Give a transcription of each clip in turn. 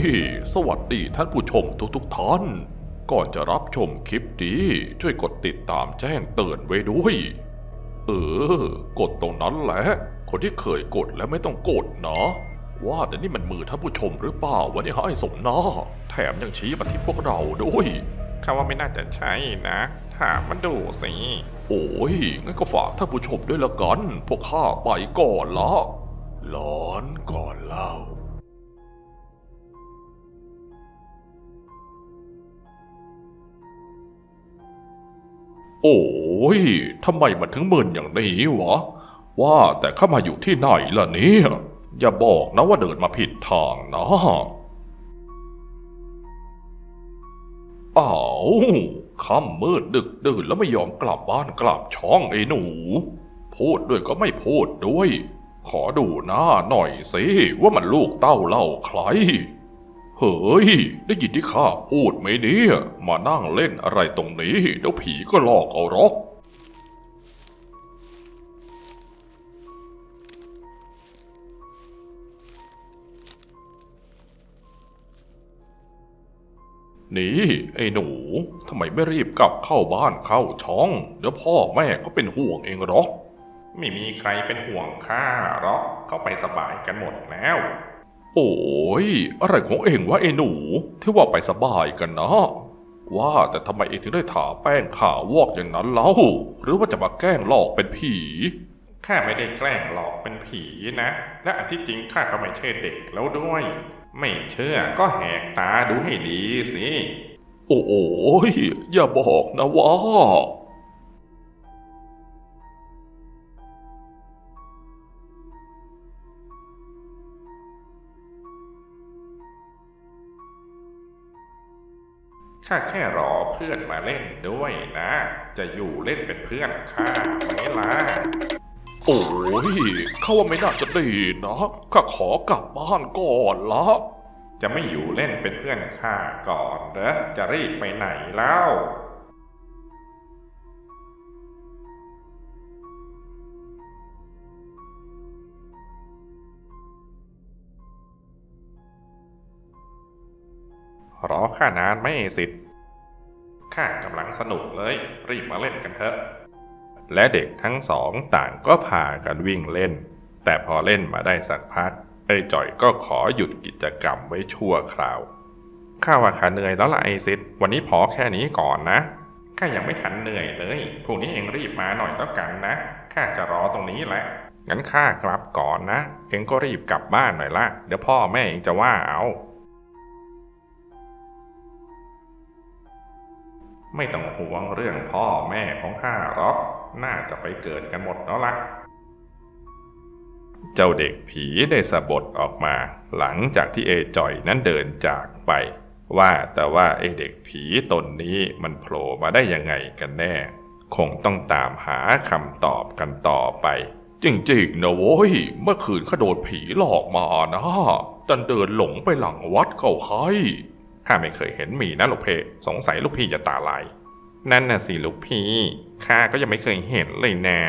ย สวัสดีท่านผู้ชมทุกๆท่าน ก่อนจะรับชมคลิปนี้ ช่วยกดติดตามแจ้งเตือนไว้ด้วย เออ กดตรงนั้นแหละ คนที่เคยกดแล้วไม่ต้องกดนะ ว่าแต่นี่มันมือท่านผู้ชมหรือเปล่าวะเนี่ยให้สมหน้าแถมยังชี้มาที่พวกเราด้วยข้าว่าไม่น่าจะใช่นะถามมันดูสิ โอ้ย งั้นก็ฝากท่านผู้ชมด้วยละกัน พวกข้าไปก่อนละร้อนก่อนเล่า โอ้ยทำไมมันถึงมึนอย่างนี้วะ ว่าแต่ข้ามาอยู่ที่ไหนล่ะเนี่ย อย่าบอกนะว่าเดินมาผิดทางนะอ้าวค่ำมืดดึกดื่นแล้วไม่ยอมกลับบ้านกลับช่องไอ้หนู พูดด้วยก็ไม่พูดด้วย ขอดูหน้าหน่อยสิว่ามันลูกเต้าเล่าใคร เฮ้ย ได้ยินที่ข้าพูดไหมเนี่ย มานั่งเล่นอะไรตรงนี้ เดี๋ยวผีก็หลอกเอาหรอก นี่ ไอ้หนูทำไมไม่รีบกลับเข้าบ้านเข้าช่อง เดี๋ยวพ่อแม่ก็เป็นห่วงเองหรอก ไม่มีใครเป็นห่วงข้าหรอก เข้าไปสบายกันหมดแล้ว โอ้ย อะไรของเองวะไอ้หนูที่ว่าไปสบายกันนะว่าแต่ทำไมเองถึงได้ถาแป้งขาวอกอย่างนั้นเล่าหรือว่าจะมาแกล้งหลอกเป็นผีข้าไม่ได้แกล้งหลอกเป็นผีนะ และอันที่จริงข้าก็ไม่ใช่เด็กแล้วด้วย ไม่เชื่อก็แหกตาดูให้ดีสิ โอ้ยอย่าบอกนะว่า ข้าแค่รอเพื่อนมาเล่นด้วยนะ จะอยู่เล่นเป็นเพื่อนข้าไหมล่ะ โอ้ยเขาว่าไม่น่าจะดีนะข้าขอกลับบ้านก่อนละ จะไม่อยู่เล่นเป็นเพื่อนข้าก่อนเหรอจะรีบไปไหนแล้ว ข้านานไหม่สิทธิ์ข้ากำลังสนุกเลย รีบมาเล่นกันเถอะ และเด็กทั้งสองต่างก็พากันวิ่งเล่น แต่พอเล่นมาได้สักพักไอ้จ่อยก็ขอหยุดกิจกรรมไว้ชั่วคราวข้าว่าขาเหนื่อยแล้วล่ะไอซิดวันนี้พอแค่นี้ก่อนนะข้ายังไม่ทันเหนื่อยเลยพรุ่งนี้เองรีบมาหน่อยแล้วกันนะข้าจะรอตรงนี้แหละ งั้นข้ากลับก่อนนะ เองก็รีบกลับบ้านหน่อยละ เดี๋ยวพ่อแม่เองจะว่าเอา ไม่ต้องห่วงเรื่องพ่อแม่ของข้าหรอกน่าจะไปเกิดกันหมดแล้วล่ะ เจ้าเด็กผีได้สะบดออกมา หลังจากที่เอจอยนั้นเดินจากไป ว่าแต่ว่าไอเด็กผีตนนี้มันโผล่มาได้ยังไงกันแน่ คงต้องตามหาคำตอบกันต่อไป จริงๆนะโว้ย เมื่อคืนข้าโดนผีหลอกมานะดันเดินหลงไปหลังวัดเข้าให้ ข้าไม่เคยเห็นมีนะลูกเพ สงสัยลูกพี่จะตาลาย นั่นน่ะสิลูกพี่ข้าก็ยังไม่เคยเห็นเลยนะ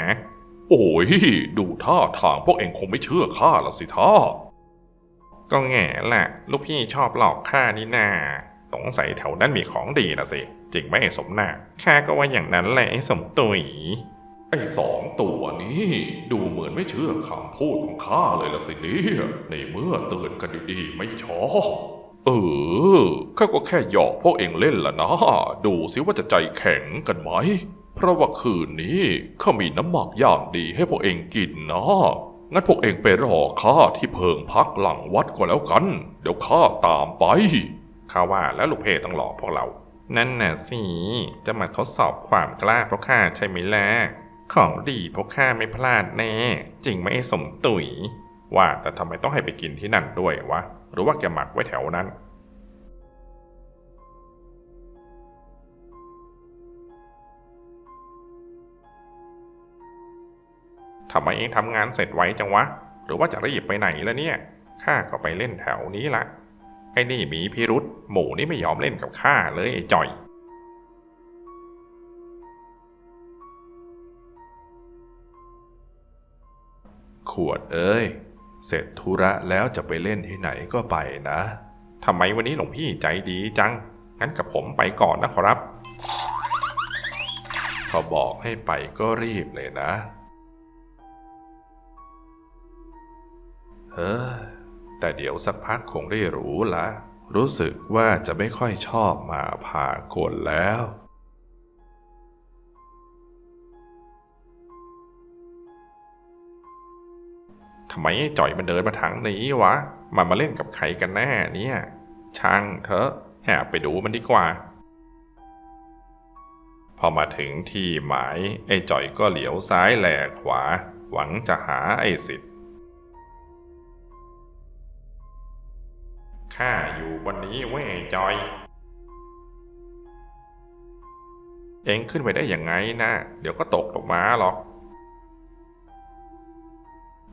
โอ้ยดูท่าทางพวกเองคงไม่เชื่อข้าละสิท่าก็แง่แหละลูกพี่ชอบหลอกข้านี่นาสงสัยแถวนั้นมีของดีนะสิจริงไหมสมนาข้าก็ว่าอย่างนั้นแหละไอ้สมตุยไอ้สองตัวนี้ ดูเหมือนไม่เชื่อคำพูดของข้าเลยละสิเนี่ยในเมื่อเตือนกันดีๆไม่ชอบ เออ ข้าก็แค่หยอกพวกเองเล่นล่ะนะ ดูสิว่าจะใจแข็งกันไหม เพราะว่าคืนนี้ข้ามีน้ำหมักอย่างดีให้พวกเองกินนะงั้นพวกเองไปรอข้าที่เพิงพักหลังวัดก็แล้วกัน เดี๋ยวข้าตามไป ข้าว่าแล้วลูกเพต้องหลอกพวกเรา นั่นน่ะสิ จะมาทดสอบความกล้าพวกข้าใช่ไหมล่ะ ของดีพวกข้าไม่พลาดแน่ จริงไหมไอ้สมตุย ว่าแต่ทำไมต้องให้ไปกินที่นั่นด้วยวะ หรือว่าแกหมักไว้แถวนั้น ทำไมเองทำงานเสร็จไวจังวะ หรือว่าจะรีบไปไหนแล้วเนี่ย ข้าก็ไปเล่นแถวนี้ละ ไอ้นี่มีพิรุษหมูนี่ไม่ยอมเล่นกับข้าเลยไอ้จ่อยขวดเอ้ย เสร็จธุระแล้วจะไปเล่นที่ไหนก็ไปนะทำไมวันนี้หลวงพี่ใจดีจัง งั้นกับผมไปก่อนนะครับพอบอกให้ไปก็รีบเลยนะเฮ้อแต่เดี๋ยวสักพักคงได้รู้ละ รู้สึกว่าจะไม่ค่อยชอบมาพากลแล้ว ทำไมจ่อยมันเดินมาทางนี้วะ มันมาเล่นกับใครกันแน่เนี่ย ช่างเถอะแอบไปดูมันดีกว่า พอมาถึงที่หมายไอ้จ่อยก็เหลียวซ้ายแหลกขวา หวังจะหาไอ้สิทธิ์ข้าอยู่บนนี้เว้ยจอย เองขึ้นไปได้ยังไงนะ เดี๋ยวก็ตกลงมาหรอก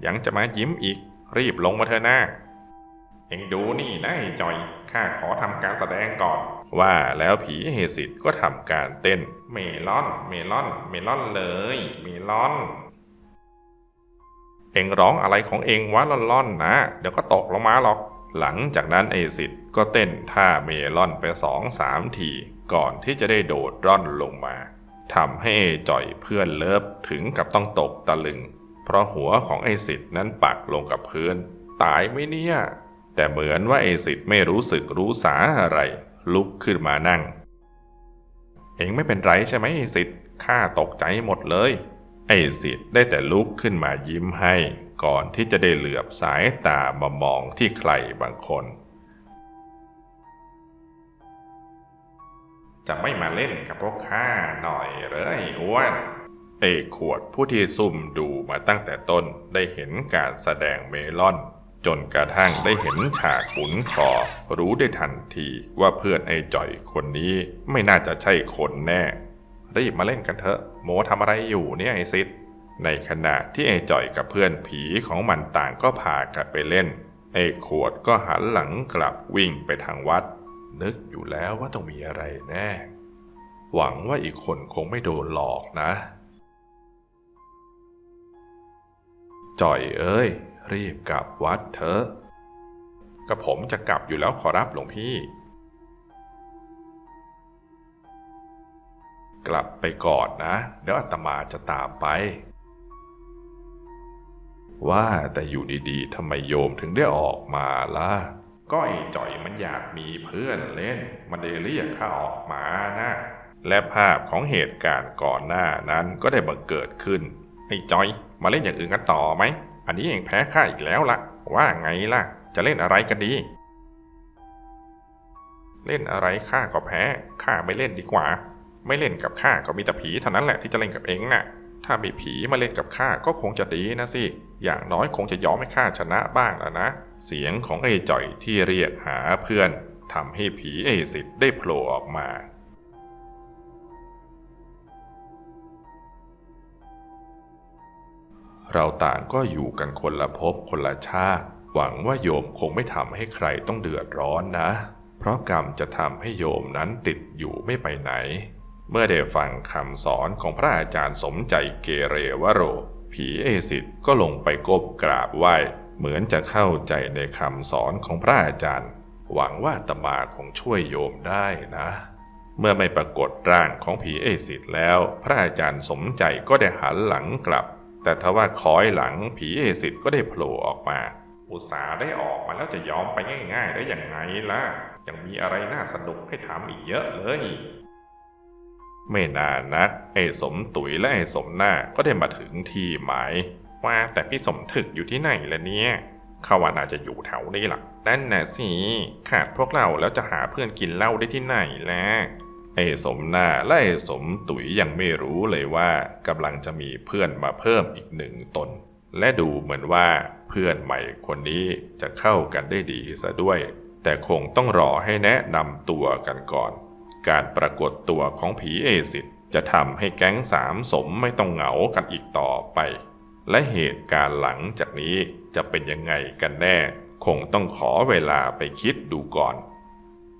ยังจะมายิ้มอีก รีบลงมาเถอะนะเอ็งดูนี่นะไอ้จอย ข้าขอทำการแสดงก่อน ว่าแล้วผีเฮสิตก็ทำการเต้น เมลอน เมลอน เมลอนเลย เมลอน เอ็งร้องอะไรของเอ็งวะล่อนๆนะ เดี๋ยวก็ตกลงมาหรอก หลังจากนั้นเอสิตก็เต้นท่าเมลอนไปสองสามทีก่อนที่จะได้โดดร่อนลงมาทำให้เอจ่อยเพื่อนเลิฟถึงกับต้องตกตะลึง เพราะหัวของไอสิทธ์นั้นปักลงกับพื้น ตายไหมเนี่ย แต่เหมือนว่าไอสิทธ์ไม่รู้สึกรู้สาอะไร ลุกขึ้นมานั่ง เองไม่เป็นไรใช่ไหมไอสิทธ์ข้าตกใจหมดเลย ไอสิทธ์ได้แต่ลุกขึ้นมายิ้มให้ ก่อนที่จะได้เหลือบสายตามามองที่ใครบางคนจะไม่มาเล่นกับพวกข้าหน่อยเหรอไอ้อ้วน เอกขวดผู้ที่ซุ่มดูมาตั้งแต่ต้นได้เห็นการแสดงเมลอน จนกระทั่งได้เห็นฉากขุนคอรู้ได้ทันทีว่าเพื่อนไอ้จ่อยคนนี้ไม่น่าจะใช่คนแน่ รีบมาเล่นกันเถอะ โมทำอะไรอยู่เนี่ยไอ้ซิดในขณะที่ไอ้จ่อยกับเพื่อนผีของมันต่างก็พากันไปเล่น ไอ้ขวดก็หันหลังกลับวิ่งไปทางวัด นึกอยู่แล้วว่าต้องมีอะไรแน่ หวังว่าอีกคนคงไม่โดนหลอกนะ จ่อยเอ้ย รีบกลับวัดเถอะกับผมจะกลับอยู่แล้วขอรับหลวงพี่ กลับไปก่อนนะ เดี๋ยวอาตมาจะตามไป ว่าแต่อยู่ดีๆทำไมโยมถึงได้ออกมาล่ะก็ไอ้จ่อยมันอยากมีเพื่อนเล่น มันได้เรียกข้าออกมานะ และภาพของเหตุการณ์ก่อนหน้านั้นก็ได้บังเกิดขึ้น ไอ้จอย มาเล่นอย่างอื่นกันต่อไหม อันนี้เองแพ้ข้าอีกแล้วล่ะว่าไงล่ะ จะเล่นอะไรกันดี เล่นอะไรข้าก็แพ้ ข้าไม่เล่นดีกว่า ไม่เล่นกับข้าก็มีแต่ผีเท่านั้นแหละที่จะเล่นกับเองน่ะ ถ้ามีผีมาเล่นกับข้าก็คงจะดีนะสิ อย่างน้อยคงจะยอมให้ข้าชนะบ้างแล้วนะ เสียงของไอ้จ่อยที่เรียกหาเพื่อนทำให้ผีเอสิตได้โผล่ออกมา เราต่างก็อยู่กันคนละภพคนละชาติ หวังว่าโยมคงไม่ทำให้ใครต้องเดือดร้อนนะ เพราะกรรมจะทำให้โยมนั้นติดอยู่ไม่ไปไหน เมื่อได้ฟังคำสอนของพระอาจารย์สมใจเกเรวโร ผีเอสิตก็ลงไปก้มกราบไหว้ เหมือนจะเข้าใจในคำสอนของพระอาจารย์ หวังว่าอาตมาคงช่วยโยมได้นะเมื่อไม่ปรากฏร่างของผีเอสิตแล้ว พระอาจารย์สมใจก็ได้หันหลังกลับ แต่ทว่าคอยหลังผีเอสิตก็ได้โผล่ออกมา อุตสาห์ได้ออกมาแล้วจะยอมไปง่าย ๆ ได้อย่างไงล่ะ ยังมีอะไรน่าสนุกให้ทำอีกเยอะเลย ไม่นานนักไอ้สมตุ๋ยและไอ้สมหน้าก็ได้มาถึงที่หมาย ว่าแต่พี่สมถึกอยู่ที่ไหนล่ะเนี่ยเขาว่าน่าจะอยู่แถวนี้ล่ะนั่นน่ะสิขาดพวกเราแล้วจะหาเพื่อนกินเหล้าได้ที่ไหนแล่ะ ไอ้สมหน้าและไอ้สมตุ๋ยยังไม่รู้เลยว่ากำลังจะมีเพื่อนมาเพิ่มอีกหนึ่งตน และดูเหมือนว่าเพื่อนใหม่คนนี้จะเข้ากันได้ดีซะด้วย แต่คงต้องรอให้แนะนำตัวกันก่อน การปรากฏตัวของผีเอซิดจะทำให้แก๊งสามสมไม่ต้องเหงากันอีกต่อไป และเหตุการณ์หลังจากนี้จะเป็นยังไงกันแน่ คงต้องขอเวลาไปคิดดูก่อน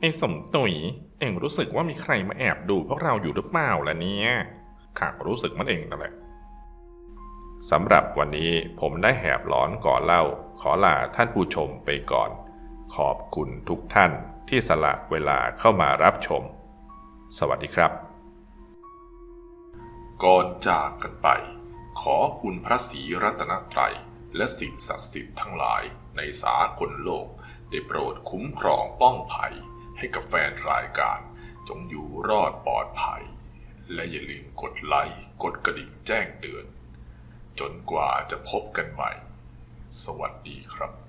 ไอ้สมตุย เองรู้สึกว่ามีใครมาแอบดูพวกเราอยู่หรือเปล่าล่ะเนี่ยข้าก็รู้สึกมันเองนั่นแหละสำหรับวันนี้ผมได้แหบหลอนก่อนเล่า ขอลาท่านผู้ชมไปก่อน ขอบคุณทุกท่านที่สละเวลาเข้ามารับชม สวัสดีครับ ก่อนจากกันไป ขอคุณพระศรีรัตนตรัย และสิ่งศักดิ์สิทธิ์ทั้งหลายในสากลโลก ได้โปรดคุ้มครองป้องภัย ให้กับแฟนรายการ จงอยู่รอดปลอดภัย และอย่าลืมกดไลค์กดกระดิ่งแจ้งเตือน จนกว่าจะพบกันใหม่ สวัสดีครับ